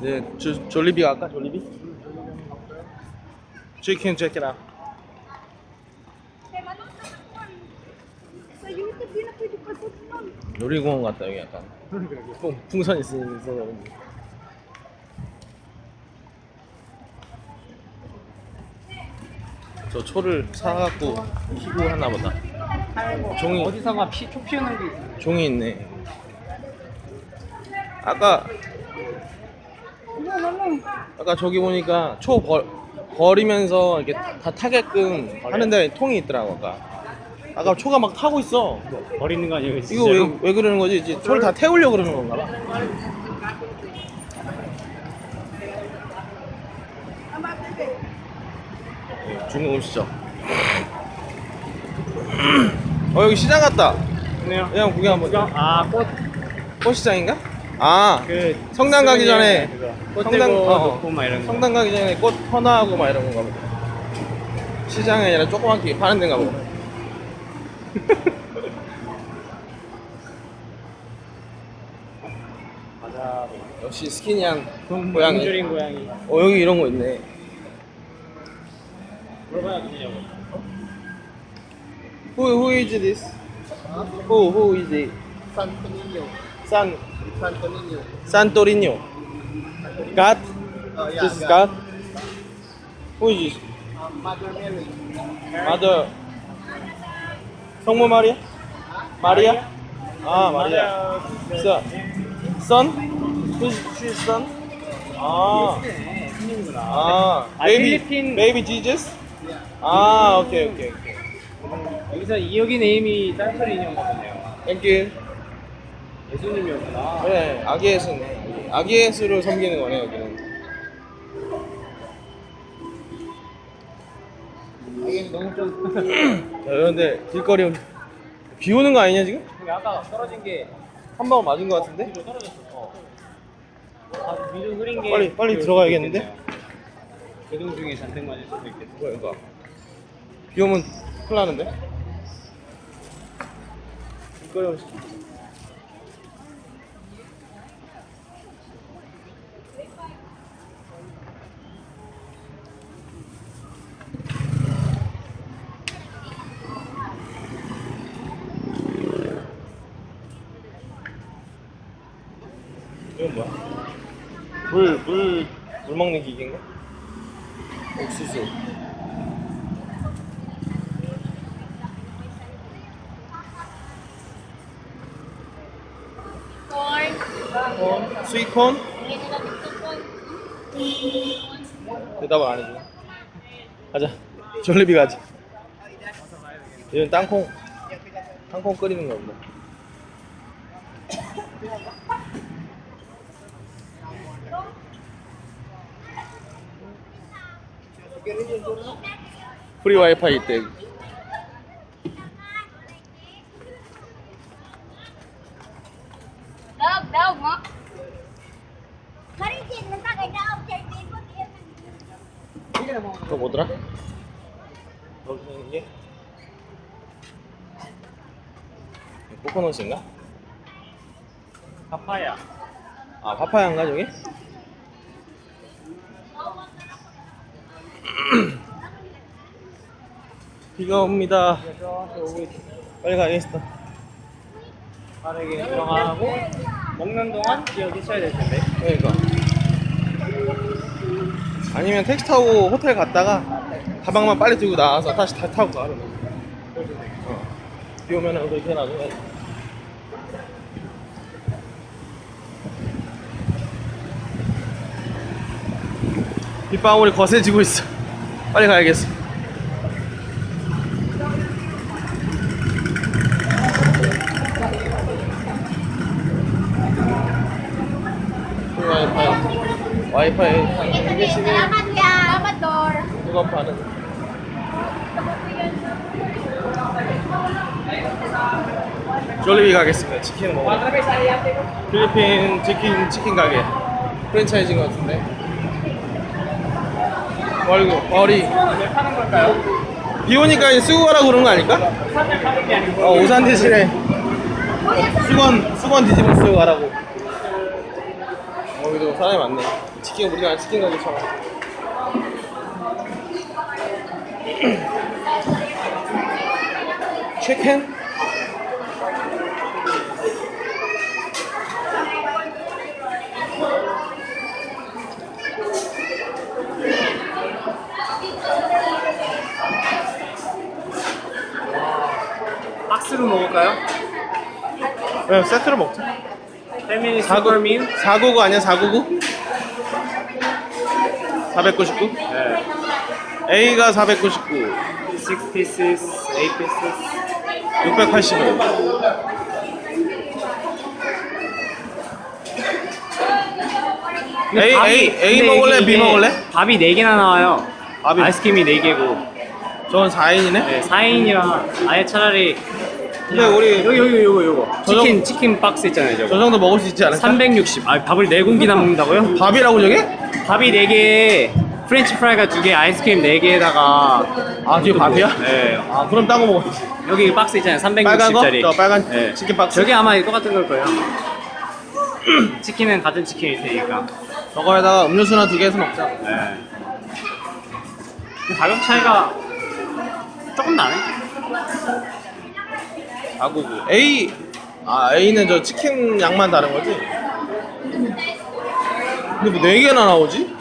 네, 조, 졸리비 갈까? 졸리비? Chicken check it out. 놀이공원 같다 여기 약간. 풍, 풍선 있으니 있어서 그런지. 저 초를 사갖고 키고 하나 보다. 종이 어디선가 피, 초 피우는 게 있어. 종이 있네. 아까? 아까 저기 보니까 초 버, 버리면서 이렇게 다 타게끔 하는 데 통이 있더라고 아까. 아까 초가 막 타고 있어. 버리는 거 아니에요? 이거 왜, 왜 그러는 거지? 이제 초를 다 태우려고 그러는 건가 봐. 예, 중국 음식점. 어 여기 시장 같다. 네요. 그냥 구경 한번. 아, 꽃. 꽃시장인가? 아 그 성당 가기 전에. 꽃 성당 들고 어, 놓고 막 이런 거. 성당 가기 전에 꽃 헌화하고 막 이런 건가 보다. 시장이 아니라 조그맣게 파는 데인가 보다. 맞아. 역시 스키니한 돈 고양이. 줄인 고양이. 어 여기 이런 거 있네. 물어봐야 되냐고. Who who is this? Who who is it? Santo Niño. San Santo Niño. Santorino. God? Oh, yeah, This is yeah. God? Who is this? Um, Mother Mary. Mother. 성모 마리아? 마리아? 아 마리아. Son. Son? Who's she's son? 아. 아. 아, Baby 필리핀- Baby Jesus? 아 오케이 오케이 오케이. 여기서 이여기 네임이 짠소리 인형 같네요. Thank you. 예수님이었구나. 그래 아기 예수네. 아기 예수를 섬기는 거네 여기는. 이게 너무 좀. 야, 그런데 길거리 비 오는 거 아니냐 지금? 근데 아까 떨어진 게 한 방울 맞은 거 같은데? 뒤로 떨어졌어. 어. 아, 미좀 흐린 게. 빨리- 빨리 들어가야겠는데? 이동 중에 잔뜩 맞을 수도 있겠네. 뭐야 이거? 비 오면 큰일 나는데? 길거리 음식. 이건 뭐야? 물, 물, 물 먹는 기계인가? 옥수수. 콘? 스위콘? 대답을 안 해주네. 가자. 졸리비 가자. 이건 땅콩. 땅콩 끓이는 거 없네. 프리 와이파이 Tito, 그거 뭐더라? 게 코코넛인가? 파파야. 아 파파야인가 저기? 비가 옵니다. 빨리 가야겠어. 빠르게 들어가고 먹는 동안 기억이 쳐야 될 텐데. 그러니까. 아니면 택시 타고 호텔 갔다가 가방만 빨리 들고 나와서 다시 다 타고 가. 그러면. 어. 비 오면은 그렇게 해놔도 빗방울이 거세지고 있어. 빨리 가야겠어. 와이파이 파는 졸리비 가겠습니다. 치킨 먹으러. 필리핀 치킨 치킨 가게 프랜차이즈인 것 같은데. 머리 머리? 비 오니까 쓰고 가라고 그런 거 아닐까? 사실 파는 게 아니고. 어, 우산 대신에 수건 수건 뒤집어 쓰고 가라고. 여기도 사람이 많네. 치킨 우리가 치킨 가게처럼. 치킨? 박스로 먹을까요? 네, 세트로 먹자. 패밀리 사구 슈퍼민. 499 아니야 499? 499? 네. A가 499, 6 pieces, 8 pieces. 685. 근데 A, 밥이- A, A 근데 먹을래? 이게 B 먹을래? 밥이 4개나 나와요. 밥이- 아이스크림이 4개고. 저건 4인이네? 네, 4인이랑 아예 차라리 근데 우리 여기 여기 요거 요거 치킨 치킨 박스 있잖아요 저 저거 정도 먹을 수 있지 않을까? 360. 아 밥을 4공기나 먹는다고요? 밥이라고 저게? 밥이 4개에 프렌치 프라이가 2개, 아이스크림 4개에다가 아, 저게 밥이야? 네. 아, 그럼 딴 거 먹어야지. 여기 박스 있잖아요. 빨간 거? 360짜리. 저 빨간 치킨 박스? 저게 아마 똑같은 걸 거예요. 치킨은 같은 치킨일 테니까. 저거에다가 음료수나 두 개에서 먹자. 네. 가격 차이가 조금 나네. 499. A, 아, A는 저 치킨 양만 다른 거지? 근데 뭐 4개나 나오지?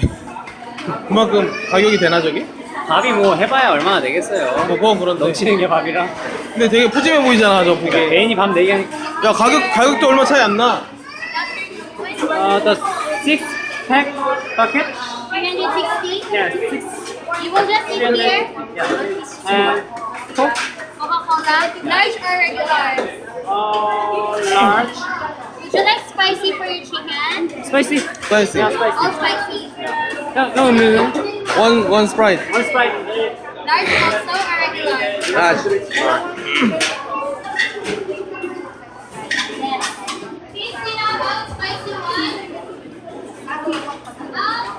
그만큼 가격이 되나 저게? 밥이 뭐 해봐야 얼마나 되겠어요. 뭐 그건 그런데. 넘치는 게 밥이라. 근데 되게 푸짐해 보이잖아 저 그러니까. 개인이 밥 4개 하니까. 야 가격 가격도 얼마 차이 안 나. Uh, the six pack bucket. 360? Yeah, six. You will just beer? And Coke. Coca-Cola? Large or regular? Uh, large. Would you like spicy for your chicken? Spicy. 스파이스. Yeah, spicy. All spicy. 야, 너 음료는? 원, 원 스프라이트. One Sprite. Large also or regular? 아, Please, you know, all spicy one.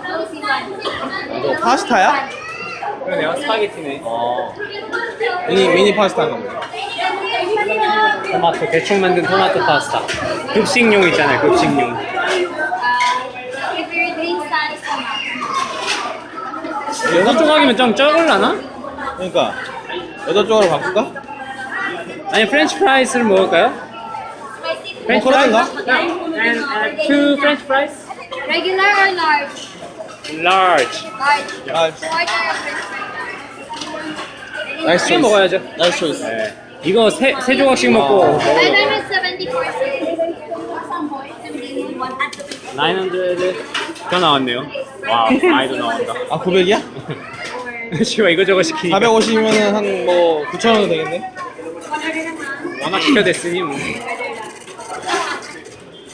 All spicy 너 one. 파스타야? 그래, 내가 스파게티네. 어. 미니 미니 파스타인가 보다. 토마토, 대충 만든 토마토 파스타. 급식용 있잖아요, 급식용. 여섯 조각이면 좀 적을라나? 그러니까 여덟 쪽으로 바꿀까? 아니, 프렌치 프라이스를 먹을까요? 프렌치 어, 그러든가. And, and two French fries? Regular or large? Large. Large. 아, Order of french 나이스 크게 먹어야죠. 나이스 초이스. 네. 이거 세, 세 조각씩 먹고 fries. Item is 74 cents. 900. 더 나왔네요. 와, 많이도 나온다. 아 900이야? 씨발 이거저거 시키니까 450이면은 한 뭐 9천 원 되겠네. 워낙 시켜댔으니 뭐.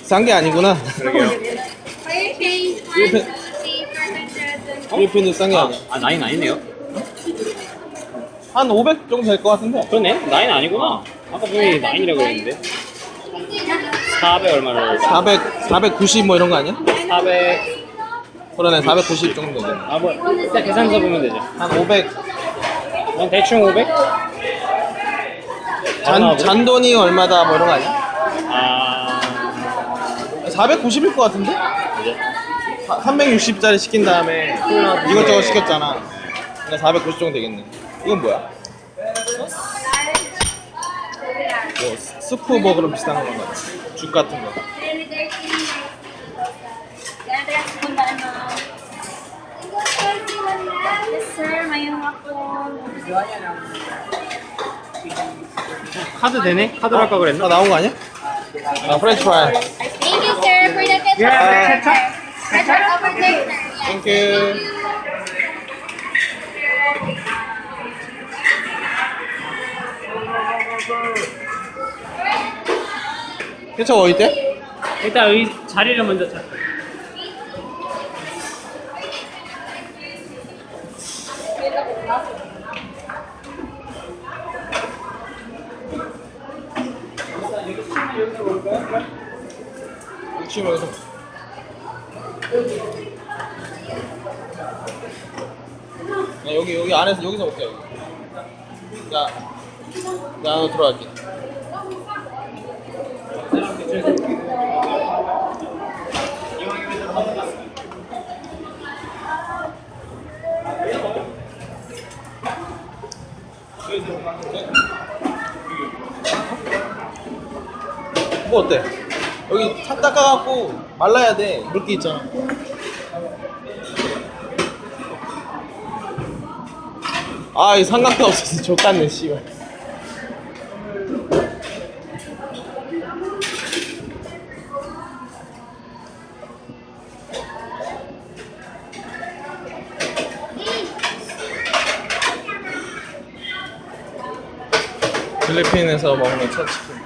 싼 게 아니구나. 그러게요. For your change, Your one, pa- see for 100. 필리핀도 싼 게 아, 아니야. 아 나인 아니네요. 한 500 정도 될 것 같은데. 그러네. 나인 아니구나. 아까 분명히 나인이라고 그랬는데. 400 얼마를? 400 490 뭐 이런 거 아니야? 400. 그러네 490 정도 되네. 아 뭐, 일단 계산서 보면 되죠. 한 500. 난 대충 500? 잔 잔돈이 얼마다 뭐 이런 거 아니야? 아, 490일 것 같은데? 그죠? 360짜리 시킨 다음에 이것저것 시켰잖아. 그러니까 490 정도 되겠네. 이건 뭐야? 뭐 스- 스프 뭐 그런 비슷한 거 같아. 죽 같은 거. 카드 되네? 카드로 할까 아 그랬나? 나온 거 아니야? 아 프렌치 프라이. Thank you, sir, for the ketchup. Yeah, ketchup. Ketchup over there, sir. Yes. 괜찮아 어디 때? 일단 의, 자리를 먼저 찾. 여기 치면 여기서. 야, 여기 여기 안에서 여기서 먹자 여기. 야, 나 안으로 들어갈게. 뭐 어때? 여기 탁 닦아갖고 말라야 돼. 물기 있잖아. 아, 이 삼각대 없어서 족같네, 씨발. 필리핀에서 먹는 첫 치킨.